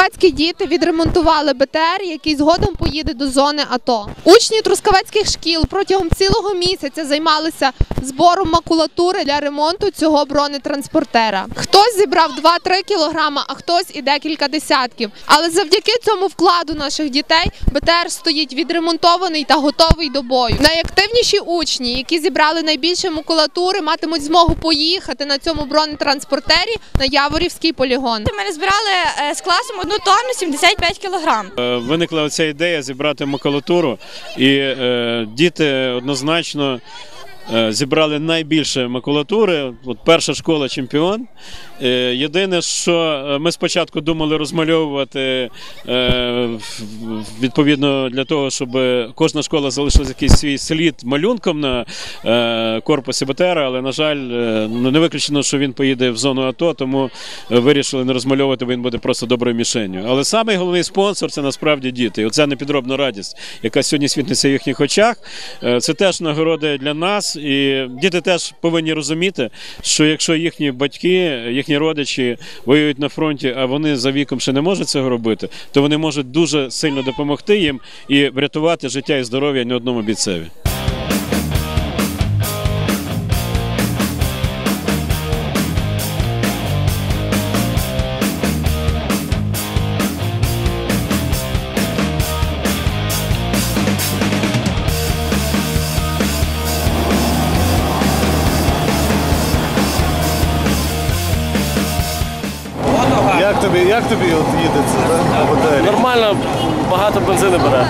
Трускавецькі діти відремонтували БТР, який згодом поїде до зони АТО. Учні трускавецьких шкіл протягом цілого місяця займалися збором макулатури для ремонту цього бронетранспортера. Хтось зібрав 2-3 кілограма, а хтось і декілька десятків. Але завдяки цьому вкладу наших дітей БТР стоїть відремонтований та готовий до бою. Найактивніші учні, які зібрали найбільше макулатури, матимуть змогу поїхати на цьому бронетранспортері на Яворівський полігон. Ми розбирали е, з класом одну тонну 75 кілограм. Е, Виникла ця єдея зібрати макулатуру, і е, діти однозначно зібрали найбільше макулатури. От перша школа чемпіон. Е, єдине, що е, ми спочатку думали розмальовувати е, відповідно для того, щоб кожна школа залишила якийсь свій слід малюнком на е, корпусі БТР, але, на жаль, е, ну, не виключено, що він поїде в зону АТО, тому е, вирішили не розмальовувати, бо він буде просто доброю мішенью. Але самий головний спонсор це насправді діти. І оця непідробна радість, яка сьогодні світиться в їхніх очах. е, Це теж нагорода для нас. І діти теж повинні розуміти, що якщо їхні батьки, їхні родичі воюють на фронті, а вони за віком ще не можуть цього робити, то вони можуть дуже сильно допомогти їм і врятувати життя і здоров'я не одному бійцеві. Як тобі, як тобі от їдеться Нормально, багато бензину бере.